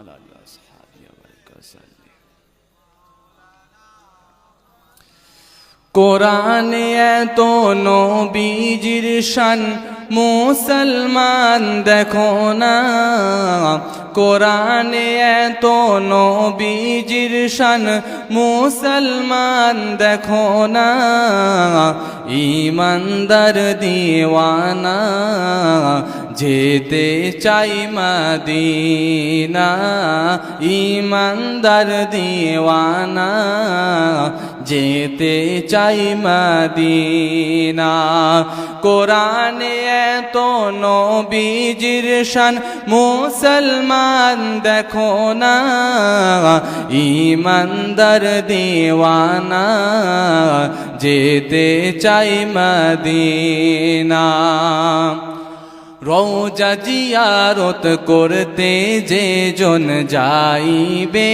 وعلى آله وأصحابه وبارك وسلم কোরআনে এত নবীজির শান মুসলমান দেখো না কোরআনে এত নবীজির শান মুসলমান দেখো না ইমানদার দিওয়ানা যেতে চাই মদিনা ইমানদার দিওয়ানা যেতে চাই মদিনা। কোরআনে এত নবীজির শান, মুসলমান দেখো না ইমানদার দিওয়ানা। যেতে চাই মদিনা। রৌজা জিয়ারত করতে যে জন যাইবে,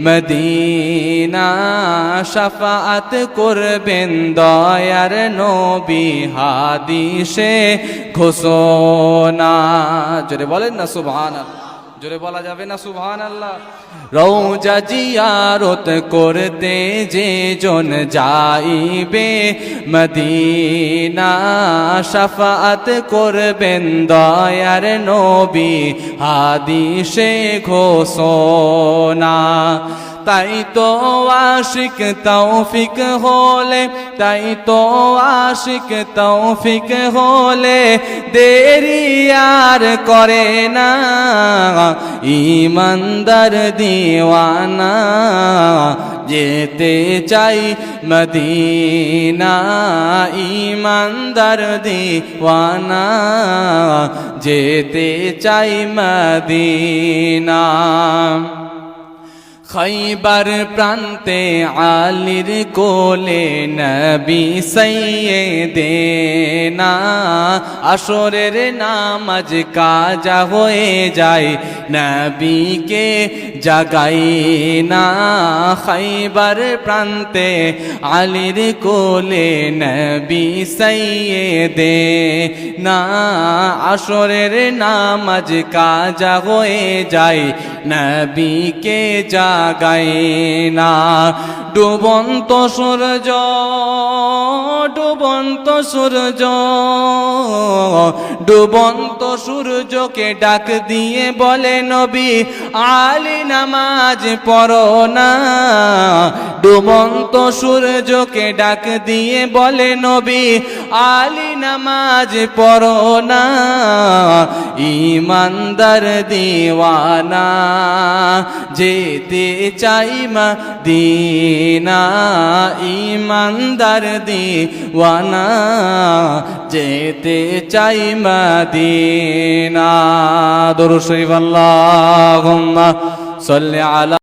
মদিনা সফাত করবেন দয়ার নবী হাদিসে ঘোষণা। যদি বলেন না, সুবহানাল্লাহ। জোরে বলা যাবে না সুহান আল্লাহ রৌজা জিয়ারত করতে যে জন যাইবে, মদিনা সাফাত করবেন দয়ার নবী, হাদিসে ঘোষণা। তাই তো আশিক তৌফিক হলে, তাই তো আশিক তৌফিক হলে, দেরি আর করে না। ইমানদার দিওয়ানা, যেতে চাই মদিনা। ইমানদার দিওয়ানা, যেতে চাই মদিনা। খৈবার প্রান্তে আলির কোলে নবী সইয়ে দেনা আসরের নামাজ কাজা হয়ে যায়, নবীকে জাগাই না খৈবার প্রান্তে আলির কোলে নবী সইয়ে দে না আসরের নামাজ কাজা হয়ে যায়, নবীকে জাগাই না ডুবন্ত সূর্য ডুবন্ত সূর্য, ডুবন্ত সূর্যকে ডাক দিয়ে বলে নবী, আলী নামাজ পড়ো না। ডুবন্ত সূর্যকে ডাক দিয়ে বলে নবী আলী নামাজ পড়ো না ইমানদার দিওয়ানা। যেতে চাই মা দিনা ইমানদার দিওয়ানা। যেতে চাই মা দিনা দরুদ শরীফ, আল্লাহুম্মা সাল্লি আলা